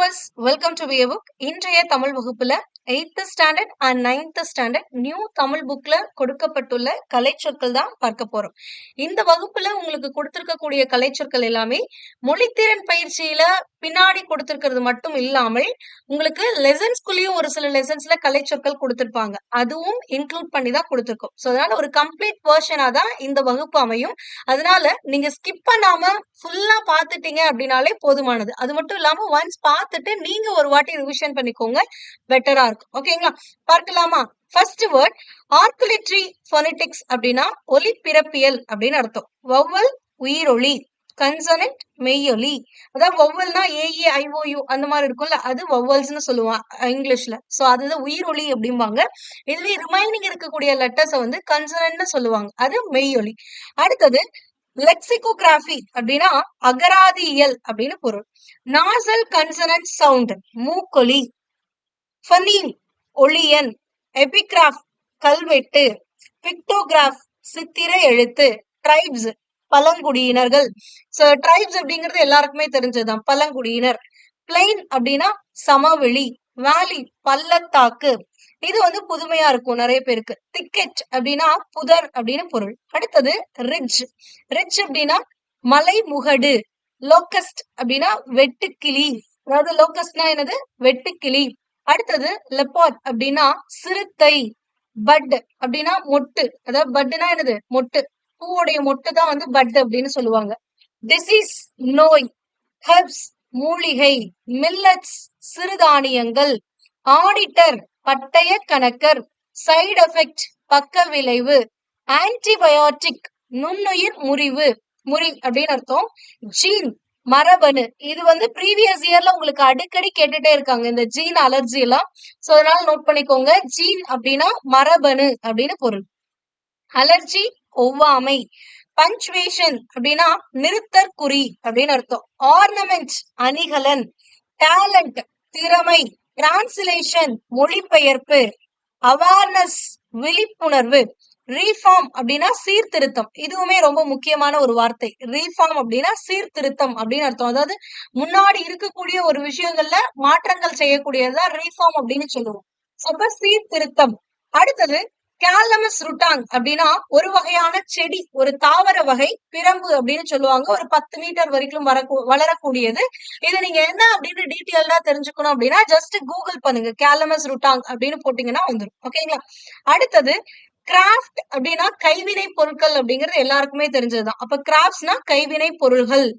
Viewers welcome to விய book இன்றைய தமிழ் வகுப்புல eighth standard and ninth standard new Tamil புக்ல கொடுக்கப்பட்டுள்ள கலைச்சொற்கள் தான் பார்க்க போறோம். இந்த வகுப்புல உங்களுக்கு கொடுத்திருக்கக்கூடிய கலைச்சொற்கள் எல்லாமே மொழித்திறன் பயிற்சியில பின்னாடி கொடுத்திருக்கிறது மட்டும் இல்லாமல் உங்களுக்கு லெசன்ஸ்குள்ளேயும் ஒரு சில லெசன்ஸ்ல கலைச்சொற்கள் கொடுத்திருப்பாங்க. அதுவும் இன்க்ளூட் பண்ணி தான் கொடுத்திருக்கோம். ஸோ அதனால ஒரு கம்ப்ளீட் வேர்ஷனா தான் இந்த வகுப்பு அமையும். அதனால நீங்க ஸ்கிப் பண்ணாம ஃபுல்லா பார்த்துட்டீங்க அப்படின்னாலே போதுமானது. அது மட்டும் இல்லாம ஒன்ஸ் பார்த்துட்டு நீங்க ஒரு வாட்டி ரிவிஷன் பண்ணிக்கோங்க. பெட்டரா இருக்கும். ஓகேங்களா பார்க்கலாமா? ஃபர்ஸ்ட் வேர்ட் ஆர்குலேட்ரி ஃபொனெட்டிக்ஸ் அப்படின்னா ஒலி பிறப்பியல் அப்படின்னு அர்த்தம். வௌவல் உயிரொலி கன்சனன்ட் மெய்யொலி அதாவது வௌவல்னா ஏஇ ஐஓயு அந்த மாதிரி இருக்கும்ல அது ஒவ்வொல்ஸ்னு சொல்லுவான் இங்கிலீஷ்ல. சோ அதுதான் உயிரொலி அப்படிம்பாங்க. இதுல ரிமைனிங் இருக்கக்கூடிய லெட்டர்ஸை வந்து கன்சனன்ட்னு சொல்லுவாங்க அது மெய்யொலி அடுத்தது லெக்சிகோகிராஃபி அப்படின்னா அகராதியியல் அப்படின்னு பொருள். நாசல் கன்சனன்ட் சவுண்ட் மூக்கொலி ஃபனீன் ஒளியன் எபிகிராஃப் கல்வெட்டு பிக்டோகிராஃப் சித்திர எழுத்து ட்ரைப்ஸ் பழங்குடியினர்கள். சோ ட்ரைப்ஸ் அப்படிங்கிறது எல்லாருக்குமே தெரிஞ்சதுதான் பழங்குடியினர். பிளைன் அப்படின்னா சமவெளி வேலி பள்ளத்தாக்கு. இது வந்து புதுமையா இருக்கும் நிறைய பேருக்கு. திக்கெட் அப்படின்னா புதர் அப்படின்னு பொருள். அடுத்தது ரிட்ஜ். ரிட்ஜ் அப்படின்னா மலை முகடு லோக்கஸ்ட் அப்படின்னா வெட்டுக்கிளி. அதாவது லோக்கஸ்ட்னா என்னது? வெட்டுக்கிளி. அடுத்தது லெப்பாட் அப்படின்னா சிறுத்தை பட் அப்படின்னா மொட்டு. அதாவது பட்டுனா என்னது? மொட்டு. பூவுடைய மொட்டு தான் வந்து பட் அப்படின்னு சொல்லுவாங்க. டிசீஸ் நோய் ஹெர்ப்ஸ் மூலிகை மில்லட்ஸ் சிறுதானியங்கள் ஆடிட்டர் பட்டய கணக்கர் சைடு எஃபெக்ட் பக்க விளைவு ஆன்டிபயோட்டிக் நுண்ணுயிர் முறிவு முறி அப்படின்னு அர்த்தம். ஜீன் மரபணு. இது வந்து ப்ரீவியஸ் இயர்ல உங்களுக்கு அடிக்கடி கேட்டுட்டே இருக்காங்க. இந்த ஜீன் அலர்ஜி எல்லாம். சோ அதனால நோட் பண்ணிக்கோங்க. ஜீன் அப்படின்னா மரபணு அப்படின்னு பொருள். அலர்ஜி ஒவ்வாமை. பஞ்சுவேஷன் அப்படின்னா நிறுத்தற்குறி அப்படின்னு அர்த்தம். ஆர்னமெண்ட் அணிகலன். டேலண்ட் திறமை. டிரான்ஸ்லேஷன் மொழிபெயர்ப்பு. அவேர்னஸ் விழிப்புணர்வு. ரீஃபார்ம் அப்படின்னா சீர்திருத்தம். இதுவுமே ரொம்ப முக்கியமான ஒரு வார்த்தை. ரீஃபார்ம் அப்படின்னா சீர்திருத்தம் அப்படின்னு அர்த்தம். அதாவது முன்னாடி இருக்கக்கூடிய ஒரு விஷயங்கள்ல மாற்றங்கள் செய்யக்கூடியதுதான் ரீஃபார்ம் அப்படின்னு சொல்லுவோம். அப்ப சீர்திருத்தம். அடுத்தது கேலமஸ் ருட்டாங் அப்படின்னா ஒரு வகையான செடி ஒரு தாவர வகை பிரம்பு அப்படின்னு சொல்லுவாங்க. ஒரு பத்து மீட்டர் வரைக்கும் வர வளரக்கூடியது. இது நீங்க என்ன அப்படின்னு டீட்டெயில்டா தெரிஞ்சுக்கணும் அப்படின்னா ஜஸ்ட் கூகுள் பண்ணுங்க. கேலமஸ் ருட்டாங் அப்படின்னு போட்டீங்கன்னா வந்துடும் ஓகேங்களா அடுத்தது கிராஃப்ட் அப்படின்னா கைவினை பொருட்கள் அப்படிங்கிறது எல்லாருக்குமே தெரிஞ்சதுதான். அப்ப கிராஃப்ட்ஸ்னா கைவினை பொருள்கள்.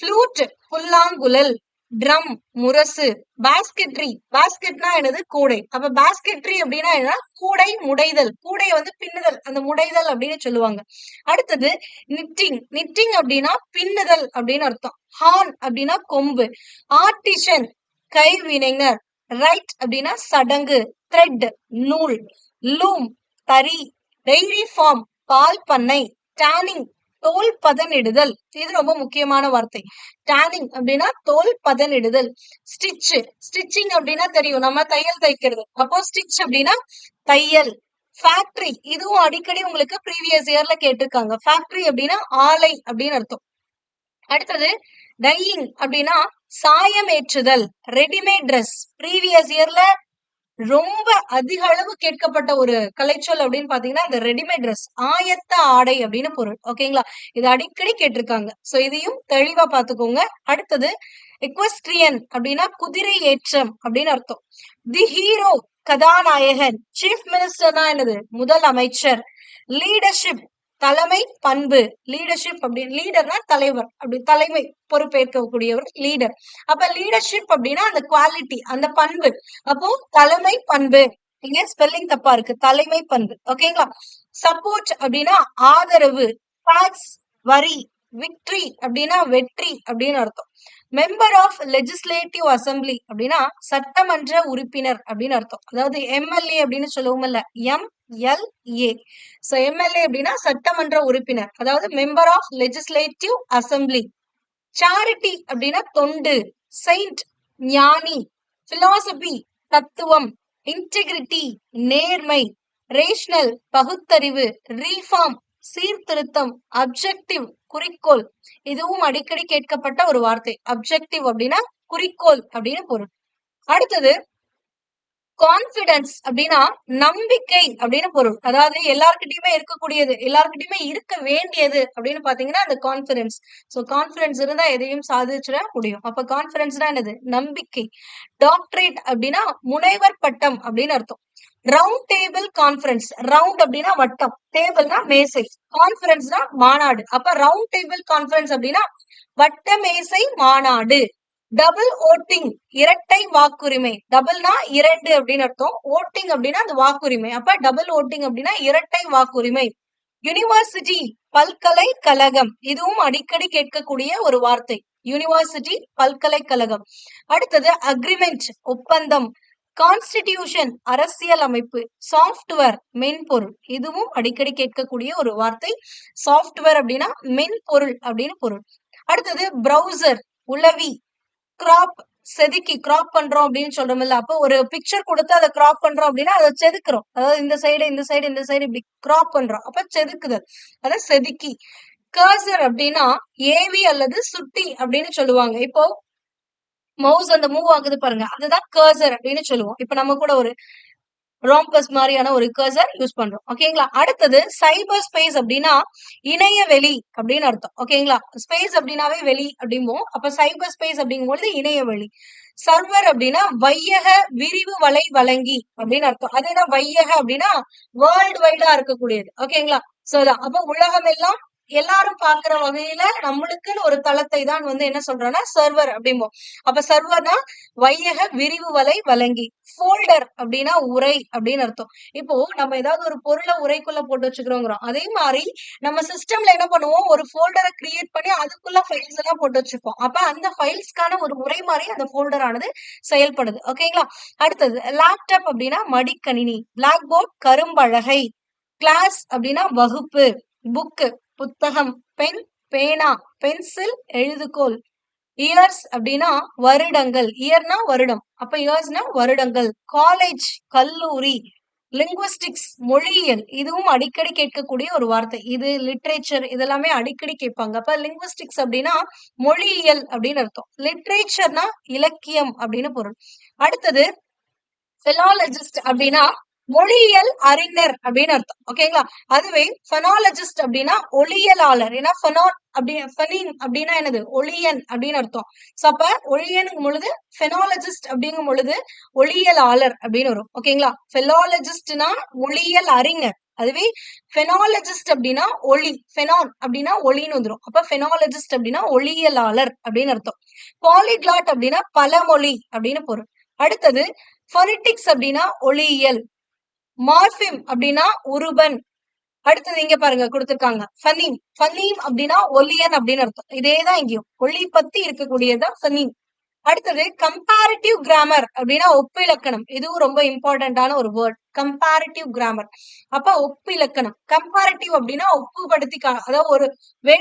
ஃப்ளூட் புல்லாங்குழல் ட்ரம் முரசு பாஸ்கெட்ரி பாஸ்கெட்னா என்னது? கூடை. அப்ப பாஸ்கெட்ரி அப்படின்னா என்ன கூடை முடைதல். கூடையை வந்து பின்னுதல். அந்த முடைதல் அப்படின்னு சொல்லுவாங்க. அடுத்தது நிட்டிங் நிட்டிங் அப்படின்னா பின்னுதல் அப்படின்னு அர்த்தம். ஹார்ன் அப்படின்னா கொம்பு. ஆர்டிஷன் கைவினைஞர். ரைட் அப்படின்னா சடங்கு. த்ரெட் நூல். லூம் கறி டெய்ரி ஃபார்ம் பால் பண்ணை டேனிங் தோல் பதனிடுதல். இது ரொம்ப முக்கியமான வார்த்தை. டேனிங் அப்படின்னா தோல் பதனிடுதல். ஸ்டிச் ஸ்டிச்சிங் அப்படின்னா தெரியும். நம்ம தையல் தைக்கிறது. அப்போ ஸ்டிச் அப்படின்னா தையல். ஃபேக்டரி இதுவும் அடிக்கடி உங்களுக்கு ப்ரீவியஸ் இயர்ல கேட்டிருக்காங்க. ஃபேக்டரி அப்படின்னா ஆலை அப்படின்னு அர்த்தம். அடுத்தது டையிங் அப்படின்னா சாயம் ஏற்றுதல் ரெடிமேட் ட்ரெஸ் ப்ரீவியஸ் இயர்ல ரொம்ப அதிக அளவு கேட்கப்பட்ட ஒரு கலைச்சொல் அப்படின்னு பாத்தீங்கன்னா இந்த ரெடிமேட் ட்ரெஸ் ஆயத்த ஆடை அப்படின்னு பொருள். ஓகேங்களா இது அடிக்கடி கேட்டிருக்காங்க. சோ இதையும் தெளிவா பாத்துக்கோங்க அடுத்தது எக்வஸ்ட்ரியன் அப்படின்னா குதிரை ஏற்றம் அப்படின்னு அர்த்தம். தி ஹீரோ கதாநாயகன் சீஃப் மினிஸ்டர் தான் என்னது? முதல் அமைச்சர் லீடர்ஷிப் தலைமை பண்பு லீடர்ஷிப் அப்படின்னு லீடர்னா தலைவர் அப்படி தலைமை பொறுப்பேற்கக்கூடியவர் லீடர் அப்ப லீடர்ஷிப் அப்படின்னா அந்த குவாலிட்டி அந்த பண்பு. அப்போ தலைமை பண்பு இங்க ஸ்பெல்லிங் தப்பா இருக்கு. தலைமை பண்பு ஓகேங்களா சப்போர்ட் அப்படின்னா ஆதரவு டாக்ஸ் வரி விக்ட்ரி அப்படின்னா வெற்றி அப்படின்னு அர்த்தம். மெம்பர் ஆஃப் லெஜிஸ்லேட்டிவ் அசம்பிளி அப்படின்னா சட்டமன்ற உறுப்பினர் அப்படின்னு அர்த்தம். அதாவது எம்எல்ஏ அப்படின்னு சொல்லுவோம்ல M L A so MLA அப்படின்னா சட்டமன்ற உறுப்பினர். அதாவது member of legislative assembly charity அப்படின்னா தொண்டு செயின்ட் ஞானி பிலாசபி தத்துவம் இன்டெகிரிட்டி நேர்மை ரேஷனல் பகுத்தறிவு ரீஃபார்ம் சீர்திருத்தம் அப்ஜெக்டிவ் குறிக்கோள். இதுவும் அடிக்கடி கேட்கப்பட்ட ஒரு வார்த்தை. அப்ஜெக்டிவ் அப்படின்னா குறிக்கோள் அப்படின்னு பொருள். அடுத்தது கான்பிடன்ஸ் அப்படின்னா நம்பிக்கை அப்படின்னு பொருள். அதாவது எல்லார்கிட்டயுமே இருக்கக்கூடியது எல்லார்கிட்டயுமே இருக்க வேண்டியது அப்படின்னு பாத்தீங்கன்னா அந்த கான்பிடன்ஸ் சோ கான்பிடன்ஸ் இருந்தா எதையும் சாதிச்சிட முடியும். அப்ப கான்பிடன்ஸ்னா என்னது? நம்பிக்கை. டாக்டரேட் அப்படின்னா முனைவர் பட்டம் அப்படின்னு அர்த்தம். ரவுண்ட் டேபிள் கான்ஃபரன்ஸ் ரவுண்ட் அப்படின்னா வட்டம். டேபிள்னா மேசை. கான்பரன்ஸ்னா மாநாடு. அப்ப ரவுண்ட் டேபிள் கான்பரன்ஸ் அப்படின்னா வட்ட மேசை மாநாடு. டபுள் ஓட்டிங் இரட்டை வாக்குரிமை. டபுள்னா இரண்டு அப்படின்னு அர்த்தம். ஓட்டிங் அப்படின்னா அந்த வாக்குரிமை. அப்ப டபுள் ஓட்டிங் அப்படின்னா இரட்டை வாக்குரிமை. யூனிவர்சிட்டி பல்கலைக்கழகம். இதுவும் அடிக்கடி கேட்கக்கூடிய ஒரு வார்த்தை. யூனிவர்சிட்டி பல்கலைக்கழகம். அடுத்தது அக்ரிமெண்ட் ஒப்பந்தம். கான்ஸ்டிடியூஷன் அரசியல் அமைப்பு சாஃப்ட்வேர் மென்பொருள். இதுவும் அடிக்கடி கேட்கக்கூடிய ஒரு வார்த்தை. சாஃப்ட்வேர் அப்படின்னா மென்பொருள் அப்படின்னு பொருள். அடுத்தது ப்ரௌசர் உளவி கிராப் செதுக்கி கிராப் பண்றோம் அப்படின்னு சொல்றோம்ல அப்போ ஒரு பிக்சர் கொடுத்து அதை கிராப் பண்றோம் அப்படின்னா அதை செதுக்குறோம். அதாவது இந்த சைடு இந்த சைடு இந்த சைடு இப்படி கிராப் பண்றோம். அப்ப செதுக்குதல். அதை செதுக்கி. கர்சர் அப்படின்னா ஏவி அல்லது சுட்டி அப்படின்னு சொல்லுவாங்க. இப்போ மவுஸ் அந்த மூவ் ஆகுது பாருங்க. அதுதான் கர்சர் அப்படின்னு சொல்லுவோம். இப்ப நம்ம கூட ஒரு ராம்பஸ் மாதிரியான ஒரு கர்சர் யூஸ் பண்றோம். ஓகேங்களா அடுத்தது சைபர் ஸ்பேஸ் அப்படின்னா இணைய வெளி அப்படின்னு அர்த்தம். ஓகேங்களா ஸ்பேஸ் அப்படின்னாவே வெளி அப்படிம்போம். அப்ப சைபர் ஸ்பேஸ் அப்படிங்கும்பொழுது இணைய வெளி. சர்வர் அப்படின்னா வையக விரிவு வலை வழங்கி அப்படின்னு அர்த்தம். அது என்ன? வையக அப்படின்னா வேர்ல்டு வைடா இருக்கக்கூடியது. ஓகேங்களா சோதான் அப்ப உலகம் எல்லாம் எல்லாரும் பாக்குற வகையில நம்மளுக்குன்னு ஒரு தளத்தை தான் வந்து என்ன சொல்றோம்னா சர்வர் அப்படிம்போம். அப்ப சர்வர்னா வையக விரிவு வலை வழங்கி ஃபோல்டர் அப்படின்னா உரை அப்படின்னு அர்த்தம். இப்போ நம்ம ஏதாவது ஒரு பொருளை உரைக்குள்ள போட்டு வச்சுக்கிறோங்கிறோம். அதே மாதிரி நம்ம சிஸ்டம்ல என்ன பண்ணுவோம்? ஒரு ஃபோல்டரை கிரியேட் பண்ணி அதுக்குள்ள ஃபைல்ஸ் எல்லாம் போட்டு வச்சுப்போம். அப்ப அந்த ஃபைல்ஸ்க்கான ஒரு உரை மாதிரி அந்த ஃபோல்டர் ஆனது செயல்படுது. ஓகேங்களா அடுத்தது லேப்டாப் அப்படின்னா மடிக்கணினி பிளாக் போர்ட் கரும்பழகை கிளாஸ் அப்படின்னா வகுப்பு புக்கு புத்தகம் பென் பேனா பென்சில் எழுதுகோல் இயர்ஸ் அப்படின்னா வருடங்கள். இயர்னா வருடம். அப்ப இயர்ஸ்னா வருடங்கள். காலேஜ் கல்லூரி லிங்குவிஸ்டிக்ஸ் மொழியியல். இதுவும் அடிக்கடி கேட்கக்கூடிய ஒரு வார்த்தை. இது லிட்ரேச்சர் இதெல்லாமே அடிக்கடி கேட்பாங்க. அப்ப லிங்குவிஸ்டிக்ஸ் அப்படின்னா மொழியியல் அப்படின்னு அர்த்தம். லிட்ரேச்சர்னா இலக்கியம் அப்படின்னு பொருள். அடுத்தது பெலாலஜிஸ்ட் அப்படின்னா ஒளியியல் அறிஞர் அப்படின்னு அர்த்தம். ஓகேங்களா அதுவே ஃபெனாலஜிஸ்ட் அப்படின்னா ஒளியலாளர் ஏன்னா ஃபெனால் அப்படி ஃபெனின் அப்படின்னா என்னது? ஒளியன் அப்படின்னு அர்த்தம். சோ அப்ப ஒளியனுங்கும் பொழுது ஃபெனாலஜிஸ்ட் அப்படிங்கும் பொழுது ஒளியலாளர் அப்படின்னு வரும். ஓகேங்களா ஃபெலாலஜிஸ்ட்னா ஒளியல் அறிஞர். அதுவே ஃபெனாலஜிஸ்ட் அப்படின்னா ஒளி ஃபெனான் அப்படின்னா ஒளின்னு வந்துடும் அப்ப ஃபெனாலஜிஸ்ட் அப்படின்னா ஒளியலாளர் அப்படின்னு அர்த்தம். பாலிகிளாட் அப்படின்னா பலமொழி அப்படின்னு பொருள். அடுத்தது ஃபொனிட்டிக்ஸ் அப்படின்னா ஒளியியல். மார்பிம் அப்படின்னா உருபன். அடுத்தது இங்க பாருங்க கொடுத்திருக்காங்க. ஃபனீம் ஃபனீம் அப்படின்னா ஒலியன் அப்படின்னு அர்த்தம். இதேதான் இங்கேயும். ஒளி பத்தி இருக்கக்கூடியதுதான் ஃபனீம் அடுத்தது கம்பேரிட்டிவ் கிராமர் அப்படின்னா ஒப்பிலக்கணம். இதுவும் ரொம்ப இம்பார்ட்டன்டான ஒரு வேர்ட் கம்பேரிட்டிவ் கிராமர் அப்ப ஒப்பிலக்கணம். கம்பேரிட்டிவ் அப்படின்னா ஒப்புப்படுத்தி அதாவது ஒரு வே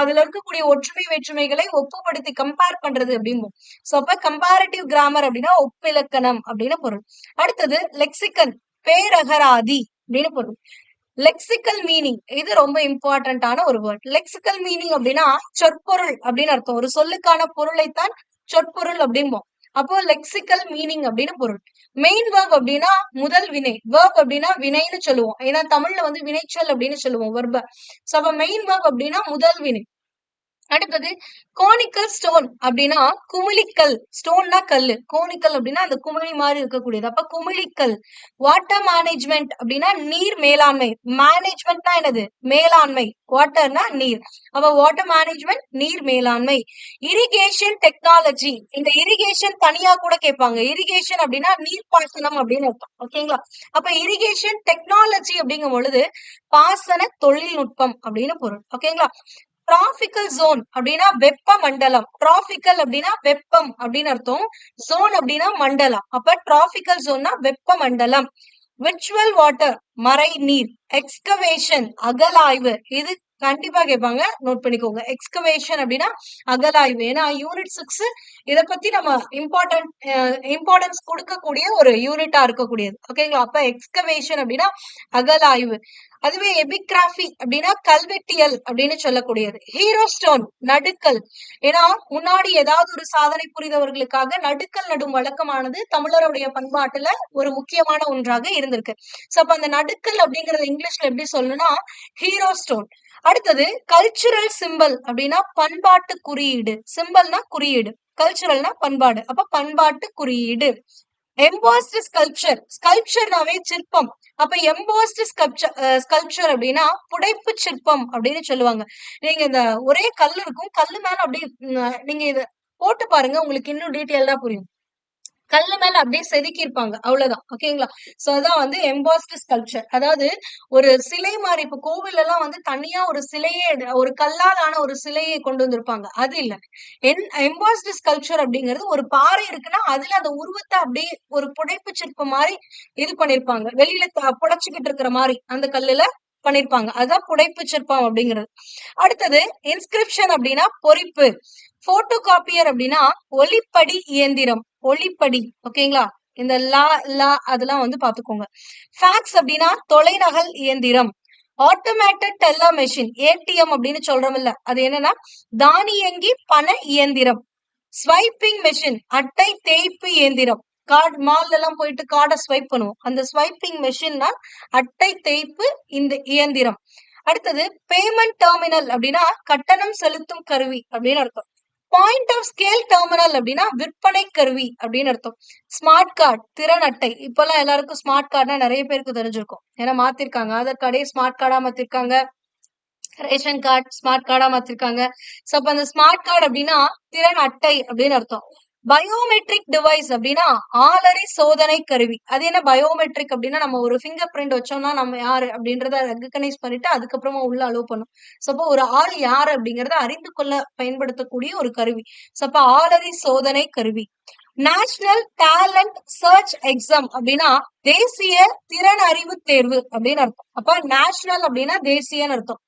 அதுல இருக்கக்கூடிய ஒற்றுமை வேற்றுமைகளை ஒப்புப்படுத்தி கம்பேர் பண்றது அப்படிம்போம். சோ அப்ப கம்பேரிட்டிவ் கிராமர் அப்படின்னா ஒப்பிலக்கணம் அப்படின்னு பொருள். அடுத்தது லெக்சிக்கன் பேரகராதி அப்படின்னு பொருள். லெக்சிக்கல் மீனிங் இது ரொம்ப இம்பார்ட்டன்டான ஒரு வேர்ட் லெக்சிக்கல் மீனிங் அப்படின்னா சொற்பொருள் அப்படின்னு அர்த்தம். ஒரு சொல்லுக்கான பொருளைத்தான் சொற்பொருள் அப்படிம்போம். அப்போ லெக்சிக்கல் மீனிங் அப்படின்னு பொருள். மெயின் வேர்ப் அப்படின்னா முதல் வினை. வேர்ப் அப்படின்னா வினைன்னு சொல்லுவோம். ஏன்னா தமிழ்ல வந்து வினைச்சொல் அப்படின்னு சொல்லுவோம் வெர்ப சோ அப்ப மெயின் வேர்ப் அப்படின்னா முதல் வினை. அடுத்தது கோனிக்கல் ஸ்டோன் அப்படின்னா குமிழிக்கல். ஸ்டோன்னா கல்லு கோனிக்கல் அப்படின்னா அந்த குமிழி மாதிரி இருக்கக்கூடியது. அப்ப குமிழிக்கல். வாட்டர் மேனேஜ்மெண்ட் அப்படின்னா நீர் மேலாண்மை. மேனேஜ்மெண்ட்னா என்னது? மேலாண்மை. வாட்டர்னா நீர். அப்ப வாட்டர் மேனேஜ்மெண்ட் நீர் மேலாண்மை. இரிகேஷன் டெக்னாலஜி இந்த இரிகேஷன் தனியா கூட கேட்பாங்க. இரிகேஷன் அப்படின்னா நீர் பாசனம் அப்படின்னு அர்த்தம். ஓகேங்களா அப்ப இரிகேஷன் டெக்னாலஜி அப்படிங்கும் பொழுது பாசன தொழில்நுட்பம் அப்படின்னு பொருள். ஓகேங்களா டிராபிக்கல் ஜோன் அப்படின்னா வெப்ப மண்டலம் டிராபிக்கல் அப்படின்னா வெப்பம் அப்படின்னு அர்த்தம். ஜோன் அப்படின்னா மண்டலம். அப்ப டிராபிக்கல் ஜோன்னா வெப்ப மண்டலம் விர்ச்சுவல் வாட்டர் மறை நீர். எக்ஸ்கவேஷன் அகலாய்வு. இது கண்டிப்பா கேட்பாங்க. நோட் பண்ணிக்கோங்க. எக்ஸ்கவேஷன் அப்படின்னா அகலாய்வு. ஏன்னா யூனிட் சிக்ஸ் இதை பத்தி நம்ம இம்பார்ட்டன்ட் இம்பார்ட்டன்ஸ் கொடுக்கக்கூடிய ஒரு யூனிட்டா இருக்கக்கூடியது. ஓகேங்களா அப்ப எக்ஸ்கவேஷன் அப்படின்னா அகலாய்வு. அதுவே எபிகிராஃபி அப்படின்னா கல்வெட்டியல் அப்படின்னு சொல்லக்கூடியது. ஹீரோ ஸ்டோன் நடுக்கல். ஏன்னா முன்னாடி ஏதாவது ஒரு சாதனை புரிந்தவர்களுக்காக நடுக்கல் நடும் வழக்கமானது தமிழருடைய பண்பாட்டுல ஒரு முக்கியமான ஒன்றாக இருந்திருக்கு. சோ அப்ப அந்த நடுக்கல் அப்படிங்கறது இங்கிலீஷ்ல எப்படி சொல்லணும்னா ஹீரோ ஸ்டோன் அடுத்தது கல்ச்சுரல் சிம்பல் அப்படின்னா பண்பாட்டு குறியீடு. சிம்பல்னா குறியீடு. கல்ச்சுரல்னா பண்பாடு. அப்ப பண்பாட்டு குறியீடு. எம்போஸ்ட் ஸ்கல்ப்சர் ஸ்கல்ப்சர்னாவே சிற்பம். அப்ப எம்போஸ்ட் ஸ்கல்ப்சர் ஸ்கல்ப்சர் அப்படின்னா புடைப்பு சிற்பம் அப்படின்னு சொல்லுவாங்க. நீங்க இந்த ஒரே கல் இருக்கும். கல்லு மேல அப்படியே நீங்க இத போட்டு பாருங்க. உங்களுக்கு இன்னும் டீட்டெயில்டா புரியும். கல்லு மேல அப்படியே செதுக்கி இருப்பாங்க அவ்வளவுதான் ஓகேங்களா சோ அதான் வந்து எம்பாஸ்டு ஸ்கல்ப்சர் அதாவது ஒரு சிலை மாதிரி இப்ப கோவில் எல்லாம் வந்து தனியா ஒரு சிலையே ஒரு கல்லால் ஆன ஒரு சிலையை கொண்டு வந்திருப்பாங்க. அது இல்ல. என் எம்பாஸ்ட் ஸ்கல்ப்சர் அப்படிங்கிறது ஒரு பாறை இருக்குன்னா அதுல அந்த உருவத்தை அப்படியே ஒரு புடைப்பு சிற்பம் மாதிரி இது பண்ணிருப்பாங்க வெளியில த- புடைச்சுக்கிட்டு இருக்கிற மாதிரி அந்த கல்லுல பண்ணிருப்பாங்க. அதுதான் புடைப்பு சிற்பம் அப்படிங்கிறது. அடுத்தது இன்ஸ்கிரிப்ஷன் அப்படின்னா பொறிப்பு. போட்டோ காப்பியர் அப்படின்னா ஒளிப்படி இயந்திரம். ஒளிப்படி ஓகேங்களா இந்த லா லா அதெல்லாம் வந்து பாத்துக்கோங்க ஃபேக்ஸ் அப்படின்னா தொலைநகல் இயந்திரம். ஆட்டோமேட்டட் டெல்லா மெஷின் ஏடிஎம் அப்படின்னு சொல்றோம்ல. அது என்னன்னா தானியங்கி பண இயந்திரம். ஸ்வைப்பிங் மெஷின் அட்டை தேய்ப்பு இயந்திரம். கார்டு மால்ல எல்லாம் போயிட்டு கார்டை ஸ்வைப் பண்ணுவோம். அந்த ஸ்வைப்பிங் மெஷின்னா அட்டை தேய்ப்பு இந்த இயந்திரம். அடுத்தது பேமெண்ட் டெர்மினல் அப்படின்னா கட்டணம் செலுத்தும் கருவி அப்படின்னு அர்த்தம். பாயிண்ட் ஆஃப் ஸ்கேல் டெர்மினல் அப்படின்னா விற்பனை கருவி அப்படின்னு அர்த்தம். ஸ்மார்ட் கார்டு திறன் அட்டை. இப்பெல்லாம் எல்லாருக்கும் ஸ்மார்ட் கார்டுனா நிறைய பேருக்கு தெரிஞ்சிருக்கும். ஏன்னா மாத்திருக்காங்க. ஆதார் கார்டே ஸ்மார்ட் கார்டா மாத்திருக்காங்க. ரேஷன் கார்டு ஸ்மார்ட் கார்டா மாத்திருக்காங்க. சோ அப்ப அந்த ஸ்மார்ட் கார்டு அப்படின்னா திறன் அட்டை அப்படின்னு அர்த்தம். பயோமெட்ரிக் டிவைஸ் அப்படின்னா ஆளறி சோதனை கருவி. அது என்ன பயோமெட்ரிக் அப்படின்னா நம்ம ஒரு ஃபிங்கர் பிரிண்ட் வச்சோம்னா நம்ம யாரு அப்படின்றத ரெகனைஸ் பண்ணிட்டு அதுக்கப்புறமா உள்ள அலோவ் பண்ணும். சப்போ ஒரு ஆள் யாரு அப்படிங்கறத அறிந்து கொள்ள பயன்படுத்தக்கூடிய ஒரு கருவி. சப்போ அப்ப ஆளறி சோதனை கருவி. நேஷனல் டேலண்ட் சர்ச் எக்ஸாம் அப்படின்னா தேசிய திறன் அறிவு தேர்வு அப்படின்னு அர்த்தம். அப்ப நேஷனல் அப்படின்னா தேசியன்னு அர்த்தம்.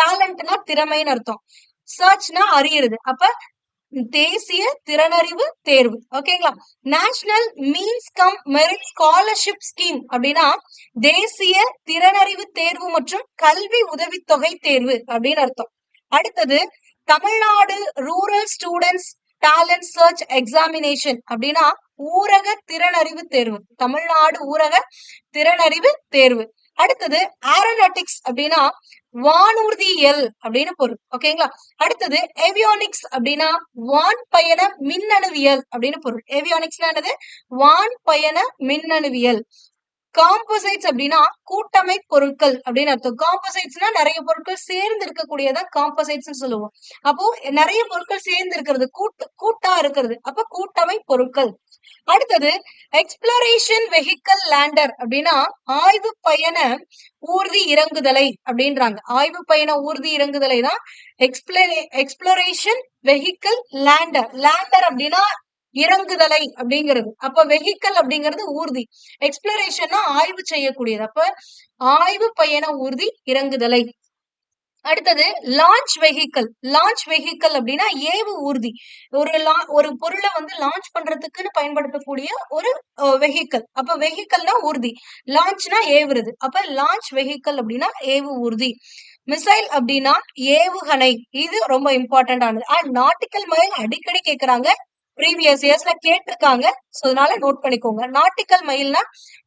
டேலண்ட்னா திறமைன்னு அர்த்தம். சர்ச்னா அறியுறது. அப்ப தேசிய திறனறிவு தேர்வு. ஓகேங்களா national means cum merit scholarship scheme அப்படின்னா தேசிய திறனறிவு தேர்வு மற்றும் கல்வி உதவித்தொகை தேர்வு அப்படின்னு அர்த்தம். அடுத்தது Tamil Nadu rural students talent search examination அப்படின்னா ஊரக திறனறிவு தேர்வு. தமிழ்நாடு ஊரக திறனறிவு தேர்வு. அடுத்தது ஏரோநாட்டிக்ஸ் அப்படின்னா வானூர்தியல் அப்படின்னு பொருள். ஓகேங்களா அடுத்தது ஏவியானிக்ஸ் அப்படின்னா வான் பயண மின்னணுவியல் அப்படின்னு பொருள். ஏவியானிக்ஸ்னா என்னது? வான் பயண மின்னணுவியல். காம்போசைட்ஸ் அப்படின்னா கூட்டமை பொருட்கள் அப்படின்னு அர்த்தம். காம்போசைட்ஸ்னா நிறைய பொருட்கள் சேர்ந்து இருக்கக்கூடியதான் காம்போசைட்ஸ் சொல்லுவோம். அப்போ நிறைய பொருட்கள் சேர்ந்து இருக்கிறது கூட்டு கூட்டா இருக்கிறது. அப்ப கூட்டமை பொருட்கள். அடுத்தது எக்ஸ்பிளரேஷன் வெஹிக்கல் லேண்டர் அப்படின்னா ஆய்வு பயண ஊர்தி இறங்குதலை அப்படின்றாங்க. ஆய்வு பயண ஊர்தி இறங்குதலை தான் explore exploration vehicle lander lander அப்படின்னா இறங்குதலை அப்படிங்கிறது. அப்ப வெஹிக்கல் அப்படிங்கிறது ஊர்தி. எக்ஸ்பிளரேஷன்னா ஆய்வு செய்யக்கூடியது. அப்ப ஆய்வு பயண ஊர்தி இறங்குதலை. அடுத்தது லான்ச் வெஹிக்கல் லான்ச் வெஹிக்கல் அப்படின்னா ஏவு ஊர்தி. ஒரு லா ஒரு பொருளை வந்து லான்ச் பண்றதுக்குன்னு பயன்படுத்தக்கூடிய ஒரு வெஹிக்கல் அப்ப வெஹிக்கல்னா ஊர்தி. லான்ச்னா ஏவுறது. அப்ப லான்ச் வெஹிக்கல் அப்படின்னா ஏவு ஊர்தி. மிசைல் அப்படின்னா ஏவுகணை. இது ரொம்ப இம்பார்ட்டன்ட் ஆனது. அண்ட் நாட்டிக்கல் மைல் அடிக்கடி கேக்குறாங்க. ப்ரீவியஸ் இயர்ஸ்ல கேட்டிருக்காங்க. சோ அதனால நோட் பண்ணிக்கோங்க. நாட்டிக்கல் மயில்னா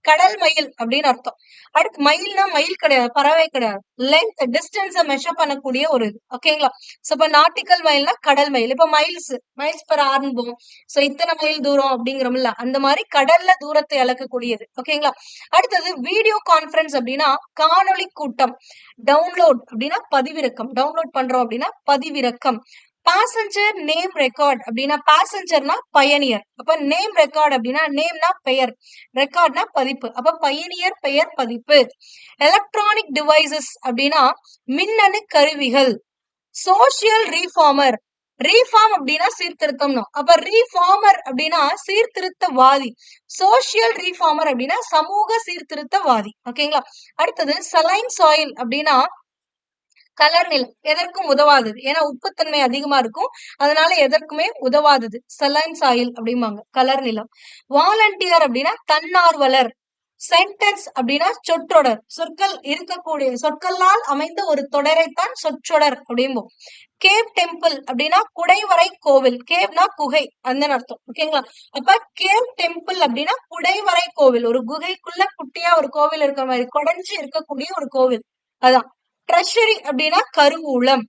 கடல் மயில் அப்படின்னு அர்த்தம். அடுத்து மயில்னா மயில் கிடையாது பறவை கிடையாது. லென்த் டிஸ்டன்ஸ மெஷர் பண்ணக்கூடிய ஒரு இது. ஓகேங்களா சோ இப்போ நாட்டிக்கல் மயில்னா கடல் மயில். இப்ப மைல்ஸ் மைல்ஸ் பர் ஆரம்பம் சோ இத்தனை மைல் தூரம் அப்படிங்கிறோம்ல அந்த மாதிரி கடல்ல தூரத்தை அளக்கக்கூடியது ஓகேங்களா அடுத்தது வீடியோ கான்ஃபரன்ஸ் அப்படின்னா காணொளி கூட்டம். டவுன்லோட் அப்படின்னா பதிவிறக்கம். டவுன்லோட் பண்றோம் அப்படின்னா பதிவிறக்கம். பாசஞ்சர் நேம் ரெக்கார்ட் அப்படின்னா பாசஞ்சர்னா பயணியர் அப்ப நேம் ரெக்கார்ட் அப்படின்னா நேம்னா பெயர். ரெக்கார்ட்னா பதிப்பு. அப்ப பயணியர் பெயர் பதிப்பு. எலக்ட்ரானிக் டிவைசஸ் அப்படின்னா மின்னணு கருவிகள். சோசியல் ரீஃபார்மர் ரீஃபார்ம் அப்படின்னா சீர்திருத்தம்னு. அப்ப ரீஃபார்மர் அப்படின்னா சீர்திருத்தவாதி. சோசியல் ரீஃபார்மர் அப்படின்னா சமூக சீர்திருத்தவாதி. ஓகேங்களா அடுத்தது சலைன் சாயில் அப்படின்னா கலர் நிலம். எதற்கும் உதவாதது. ஏன்னா உப்புத்தன்மை அதிகமா இருக்கும். அதனால எதற்குமே உதவாதது. சலைன் சாயில் அப்படிம்பாங்க. கலர் நிலம். வாலண்டியர் அப்படின்னா தன்னார்வலர். சென்டென்ஸ் அப்படின்னா சொற்றொடர். சொற்கள் இருக்கக்கூடிய சொற்களால் அமைந்த ஒரு தொடரைத்தான் சொற்றொடர் அப்படிம்போம். கேவ் டெம்பிள் அப்படின்னா குடைவரை கோவில். கேவ்னா குகை. அந்த அர்த்தம். ஓகேங்களா அப்ப கேவ் டெம்பிள் அப்படின்னா குடைவரை கோவில். ஒரு குகைக்குள்ள குட்டியா ஒரு கோவில் இருக்கிற மாதிரி குடைஞ்சு இருக்கக்கூடிய ஒரு கோவில். அதான். ட்ரெஷரி அப்படின்னா கருவூலம்.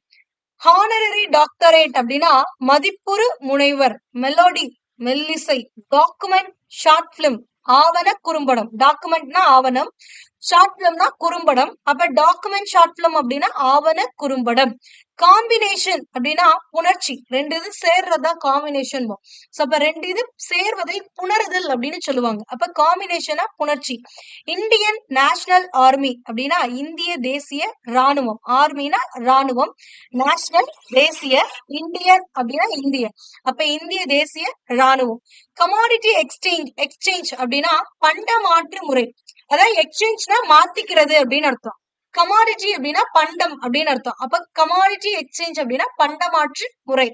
ஹானரரி டாக்டரேட் அப்படின்னா மதிப்புறு முனைவர் மெலோடி மெல்லிசை டாக்குமெண்ட் ஷார்ட் பிலிம் ஆவண குறும்படம். டாக்குமெண்ட்னா ஆவணம் ஷார்ட் பிலிம்னா குறும்படம். அப்ப டாக்குமெண்ட் ஷார்ட் பிலிம் அப்படின்னா ஆவண குறும்படம். காம்பினேஷன் அப்படின்னா புணர்ச்சி ரெண்டு இது சேர்றதா காம்பினேஷன் சோ அப்ப ரெண்டு இது சேர்வதை புணருதல் அப்படின்னு சொல்லுவாங்க. அப்ப காம்பினேஷனா புணர்ச்சி. இந்தியன் நேஷனல் ஆர்மி அப்படின்னா இந்திய தேசிய ராணுவம் ஆர்மினா ராணுவம் நேஷனல் தேசிய இந்தியன் அப்படின்னா இந்திய அப்ப இந்திய தேசிய ராணுவம் கமாடிட்டி எக்ஸ்சேஞ்ச் எக்ஸ்சேஞ்ச் அப்படின்னா பண்ட மாற்று முறை. அதாவது எக்ஸ்சேஞ்ச்னா மாத்திக்கிறது அப்படின்னு அர்த்தம். கமாடிட்டி அப்படின்னா பண்டம் அப்படின்னு அர்த்தம். அப்ப கமாடிட்டி எக்ஸ்சேஞ்ச் அப்படின்னா பண்டமாற்று முறை.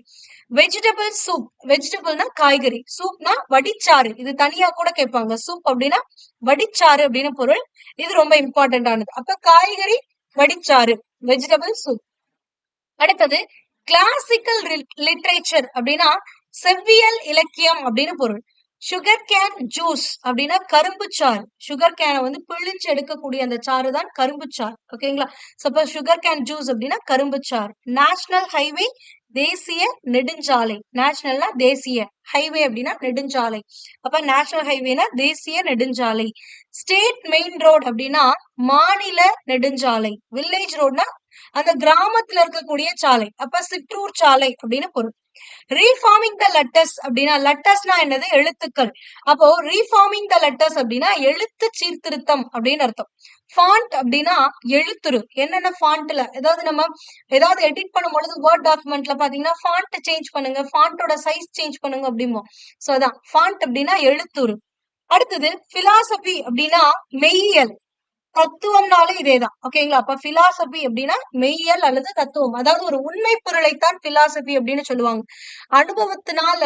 வெஜிடபிள் சூப் வெஜிடபிள்னா காய்கறி. சூப்னா வடிச்சாறு. இது தனியா கூட கேட்பாங்க. சூப் அப்படின்னா வடிச்சாறு அப்படின்னு பொருள். இது ரொம்ப இம்பார்ட்டன்டானது அப்ப காய்கறி வடிச்சாறு. வெஜிடபிள் சூப் அடுத்தது கிளாசிக்கல் லிட்ரேச்சர் அப்படின்னா செவ்வியல் இலக்கியம் அப்படின்னு பொருள். சுகர் கேன் ஜூஸ் அப்படின்னா கரும்பு சாறு. சுகர் கேனை வந்து பிழிஞ்சு எடுக்கக்கூடிய அந்த சாறு தான் கரும்பு சாறு. ஓகேங்களா சப்போஸ் சுகர் கேன் ஜூஸ் அப்படின்னா கரும்பு சாறு. நேஷனல் ஹைவே தேசிய நெடுஞ்சாலை. நேஷனல்னா தேசிய. ஹைவே அப்படின்னா நெடுஞ்சாலை. அப்ப நேஷனல் ஹைவேனா தேசிய நெடுஞ்சாலை. ஸ்டேட் மெயின் ரோடு அப்படின்னா மாநில நெடுஞ்சாலை. வில்லேஜ் ரோடுனா அந்த கிராமத்துல இருக்கக்கூடிய சாலை. அப்ப சிற்றூர் சாலை அப்படின்னு பொருள். ரீஃபார்மிங் த லெட்டர்ஸ் அப்படின்னா லெட்டர்ஸ்னா என்னது? எழுத்துக்கள். அப்போ ரீஃபார்மிங் த லெட்டர்ஸ் அப்படின்னா எழுத்து சீர்திருத்தம் அப்படின்னு அர்த்தம். ஃபாண்ட் அப்படின்னா எழுத்துரு. என்னென்ன ஃபாண்ட்ல ஏதாவது நம்ம ஏதாவது எடிட் பண்ணும்பொழுது வேர்ட் டாக்குமெண்ட்ல பாத்தீங்கன்னா ஃபாண்ட் சேஞ்ச் பண்ணுங்க. ஃபாண்டோட சைஸ் சேஞ்ச் பண்ணுங்க அப்படிமோ சோ அதான். ஃபாண்ட் அப்படின்னா எழுத்துரு. அடுத்தது பிலாசபி அப்படின்னா மெய்யியல். தத்துவம்னாலே இதேதான். ஓகேங்களா அப்ப பிலாசபி அப்படின்னா மெய்யல் அல்லது தத்துவம். அதாவது ஒரு உண்மை பொருளைத்தான் பிலாசபி அப்படின்னு சொல்லுவாங்க. அனுபவத்தினால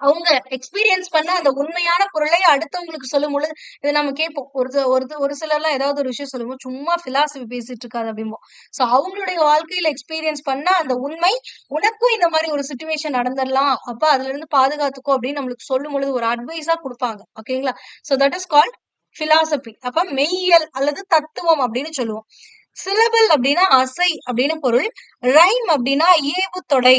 அவங்க எக்ஸ்பீரியன்ஸ் பண்ண அந்த உண்மையான பொருளை அடுத்தவங்களுக்கு சொல்லும் பொழுது இதை நம்ம கேட்போம். ஒரு ஒரு ஒரு சிலர்லாம் ஏதாவது ஒரு விஷயம் சொல்லுவோம் சும்மா பிலாசபி பேசிட்டு இருக்காது அப்படிம்போம் ஸோ அவங்களுடைய வாழ்க்கையில எக்ஸ்பீரியன்ஸ் பண்ண அந்த உண்மை உனக்கும் இந்த மாதிரி ஒரு சுச்சுவேஷன் நடந்துடலாம். அப்ப அதுல இருந்து பாதுகாத்துக்கோ அப்படின்னு நம்மளுக்கு சொல்லும் பொழுது ஒரு அட்வைஸா கொடுப்பாங்க. ஓகேங்களா so that is called philosophy அப்ப மெய்யியல் அல்லது தத்துவம் அப்படின்னு சொல்லுவோம். சிலபல் அப்படின்னா அசை அப்படின்னு பொருள். ரைம் அப்படின்னா ஏவு தொடை.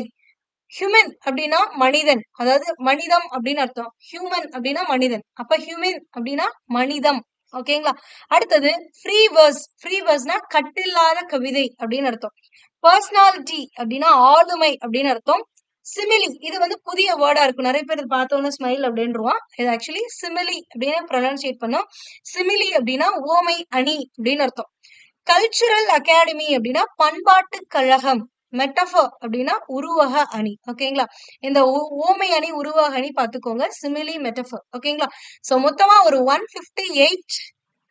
ஹியூமன் அப்படின்னா மனிதன். அதாவது மனிதம் அப்படின்னு அர்த்தம். ஹியூமன் அப்படின்னா மனிதன். அப்ப ஹியூமன் அப்படின்னா மனிதம். ஓகேங்களா அடுத்தது ஃப்ரீ வேர்ஸ் ஃப்ரீ வேர்ஸ்னா கட்டில்லாத கவிதை அப்படின்னு அர்த்தம். பர்சனாலிட்டி அப்படின்னா ஆளுமை அப்படின்னு அர்த்தம். சிமிலி இது வந்து புதிய வேர்டா இருக்கும். நிறைய பேர் பார்த்தோன்னு ஸ்மைல் அப்படின்றான் இது ஆக்சுவலி சிமிலி அப்படின்னு ப்ரொனன்சியேட் பண்ணோம். சிமிலி அப்படின்னா ஓமை அணி அப்படின்னு அர்த்தம். கல்ச்சுரல் அகாடமி அப்படின்னா பண்பாட்டு கழகம். மெட்டஃபர் அப்படின்னா உருவக அணி. ஓகேங்களா இந்த ஓமை அணி உருவக அணி பாத்துக்கோங்க சிமிலி மெட்டஃபர் ஓகேங்களா சோ மொத்தமா ஒரு ஒன் பிப்டி எயிட்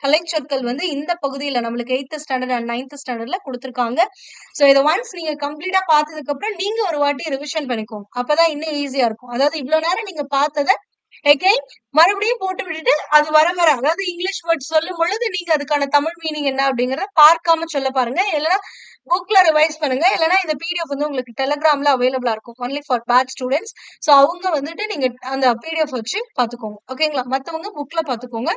கலைச்சொற்கள் வந்து இந்த பகுதியில நம்மளுக்கு எயித்து ஸ்டாண்டர்ட் அண்ட் நைன்த் ஸ்டாண்டர்ட்ல கொடுத்துருக்காங்க. ஸோ இதை ஒன்ஸ் நீங்க கம்ப்ளீட்டா பார்த்ததுக்கு அப்புறம் நீங்க ஒரு வாட்டி ரிவிஷன் பண்ணிக்கோங்க. அப்பதான் இன்னும் ஈஸியா இருக்கும். அதாவது இவ்வளவு நேரம் நீங்க பார்த்ததை எகைன் மறுபடியும் போட்டு விட்டுட்டு அது வர வர அதாவது இங்கிலீஷ் வேர்ட் சொல்லும் பொழுது நீங்க அதுக்கான தமிழ் மீனிங் என்ன அப்படிங்கறத பார்க்காம சொல்ல பாருங்க. இல்லைன்னா புக்ல ரிவைஸ் பண்ணுங்க. இல்லைன்னா இந்த பிடிஎஃப் வந்து உங்களுக்கு டெலிகிராம்ல அவைலபிளா இருக்கும். Only for paid students so அவங்க வந்துட்டு நீங்க அந்த பிடிஎஃப் வச்சு பாத்துக்கோங்க ஓகேங்களா மத்தவங்க புக்ல பாத்துக்கோங்க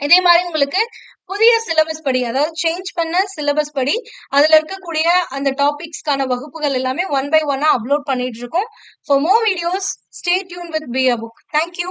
இதே மாதிரி உங்களுக்கு புதிய சிலபஸ் படி அதாவது சேஞ்ச் பண்ண சிலபஸ் படி அதுல இருக்கக்கூடிய அந்த டாபிக்ஸ்க்கான வகுப்புகள் எல்லாமே ஒன் பை ஒன்னா அப்லோட் பண்ணிட்டு இருக்கோம். For more videos stay tuned with B a book thank you